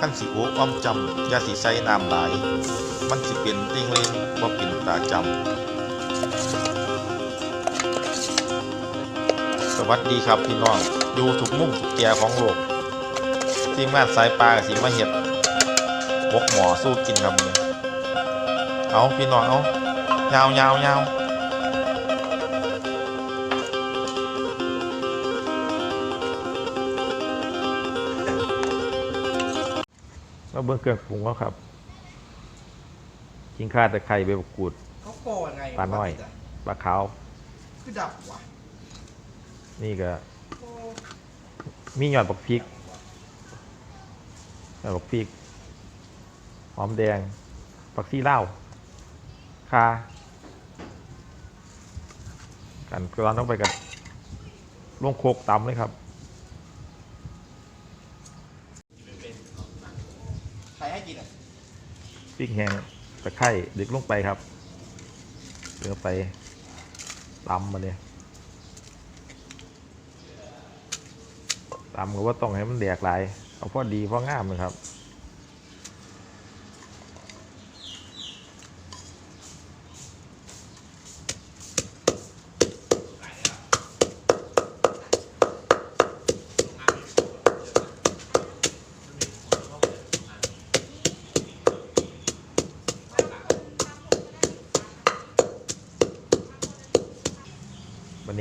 ขั้นสิโออ้อมจำยาสิใส่น้ำหลาย มันสิเป็นติงเลงบ่เป็นตาจำสวัสดีครับพี่น้องอยู่ทุกมุมทุกแก่ของโลกทีมงานสายปลาก็สิมาเฮ็ดบกหมอสู้กินครับมื้อนี้เอาพี่น้องเอายาวยาวยาว มาเบิ่งเครื่องปรุงแล้วครับกินข้าวตะไคร้ใบมะกรูด เขาโกงไงปลาน้อยปลาขาว คือดับว่ะนี่ก็ โอ้มีหยอดบักพริกหยอดบักพริก หอมแดงผักชีลาวคากันกรอนต้องไปกันลงโคกตำเลยครับ ใครให้กินอะพริกแห้งตะไคร้ดึกลงไปครับเดือไปตำมาเนี่ยตำก็ว่าต้องให้มันแดกหลาย เอาพอดีพองามเลยครับ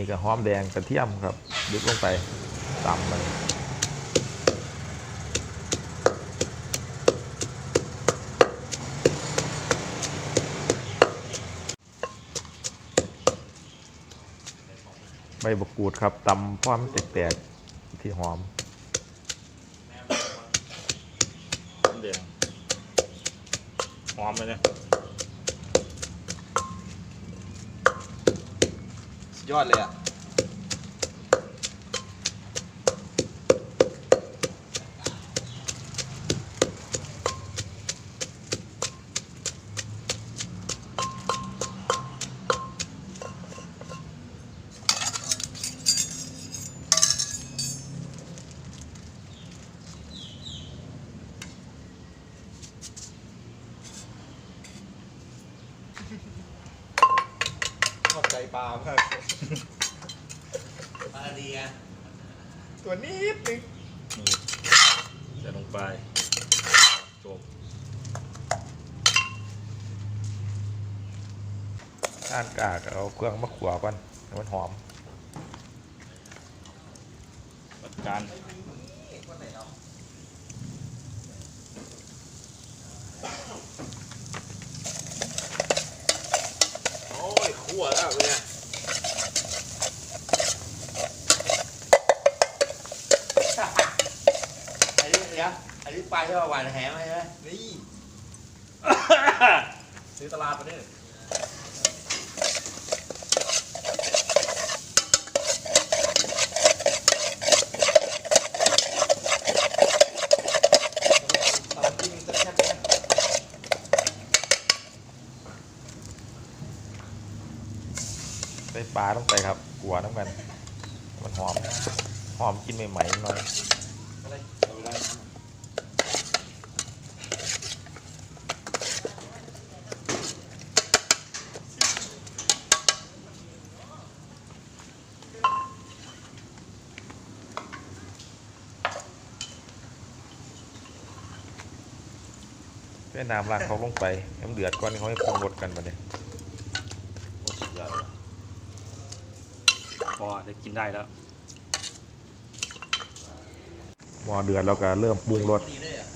นี้ก็หอมแดงกระเทียมครับดึกลงไปตำมันใบบกูดครับตำพร้อมแตกๆที่หอมหอมเลยเนี่ย ยอดเลยอะ ปลามากปลาดีอะตัวนิดนึงนี่ใส่ลงไป จบก้านกากเอาเครื่องมะขวก่อนให้มันหอมจัดการ โอ้ยขั่วแล้วเนี่ยอันนี้เดี๋ยวอันนี้ปลาที่ว่าหวานแหไหมใช่ไหมนี่ ซื้อตลาดมาเนี่ย ตลาดจริงจะแค่นี้ ใส่ ปลาลงไปครับกัวน้ำกัน มันหอม หอมกินใหม่ๆหน่อยอะไรเอาไปได้แม่น้ำลางเขาลงไปให้มันเดือดก่อนเขาให้ปรุงรสกันมาเนี่ย โอ้สุดยอดเลยพ อได้กินได้แล้วหม้อเดือดเราก็เริ่มปรุงรสดีเลยอะ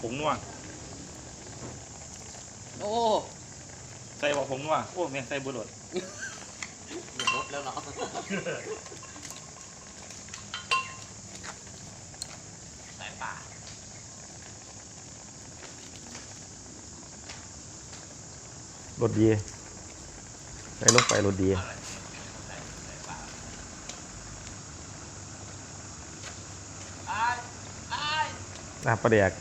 ผงนัวโอ้ใส่บอกผงนัวโอ้แม่งใส่บุหรี่ยหมดแล้วเนาะสายป่า รถดีใช้รถไปรถดีน่าประเดก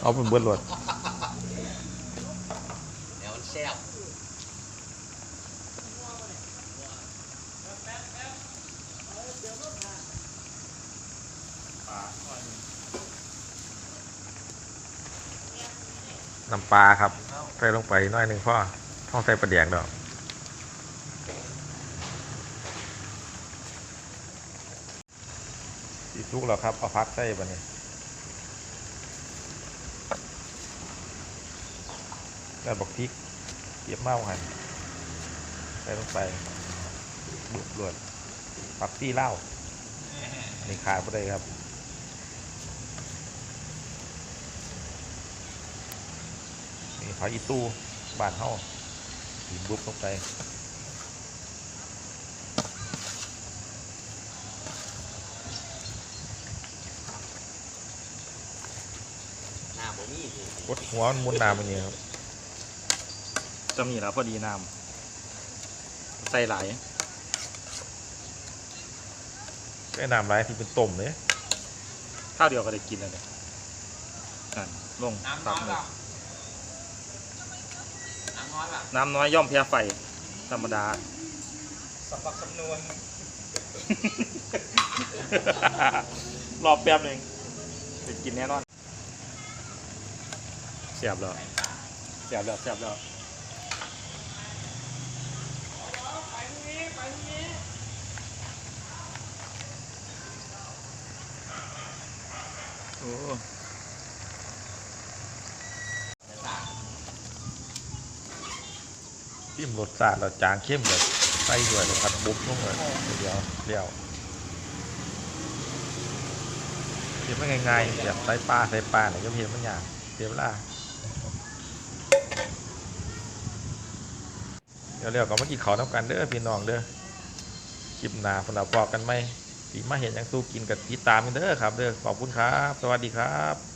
เอาเป็นเบื่อดรถ น้ำปลาครับ ใส่ลงไปน้อยหนึ่งพ่อต้องใส่ปลาแดกดอกสีทุกแล้วครับ เอาพักใส่ปะเนี่ยแล้วบอกพริกเก็บเมาหันใส่ลงไปดุรวดปักซี่เหล้านี่ขาดไม่ได้ครับ ผักอีตู้บ้านเฮาหินบุบลงไปหน้าบ่มีสิกดหัวมันหมุนน้ำมันนี่ครับจะมีแล้วพอดีน้ำใส่หลายไอ้น้ำไรที่เป็นต้มเลยข้าวเดียวก็ได้กินแล้วเนี่ยนั่นลงน้ำตัน้บอยหมเปดล่าน้ำ น้อยเปล่าน้ำน้อยย่อมแพ้ไฟ ธรรมดาสับปักสำนวนรอบแป๊บหนึ่งจะกินแน่นอนเสียบแล้วเสียบแล้วเสียบแล้วโอ้ จิ้มรสชาติเราจางเข้มแบบใส่ด้วยแล้วพัดบุบลงเลยเดียวเดียวเห็นมันง่ายๆแบบใส่ปลาใส่ปลาเนี่ยก็เห็นมันอย่างเสียเวลาเดี๋ยวเรียวก็มากินข้าน้ำกันเด้อพี่น้องเด้อคลิปหน้าพวกเราบอกกันไหมสีมาเห็นยังสู้กินกับติดตามกันเด้อครับเด้อขอบคุณครับ สวัสดีครับ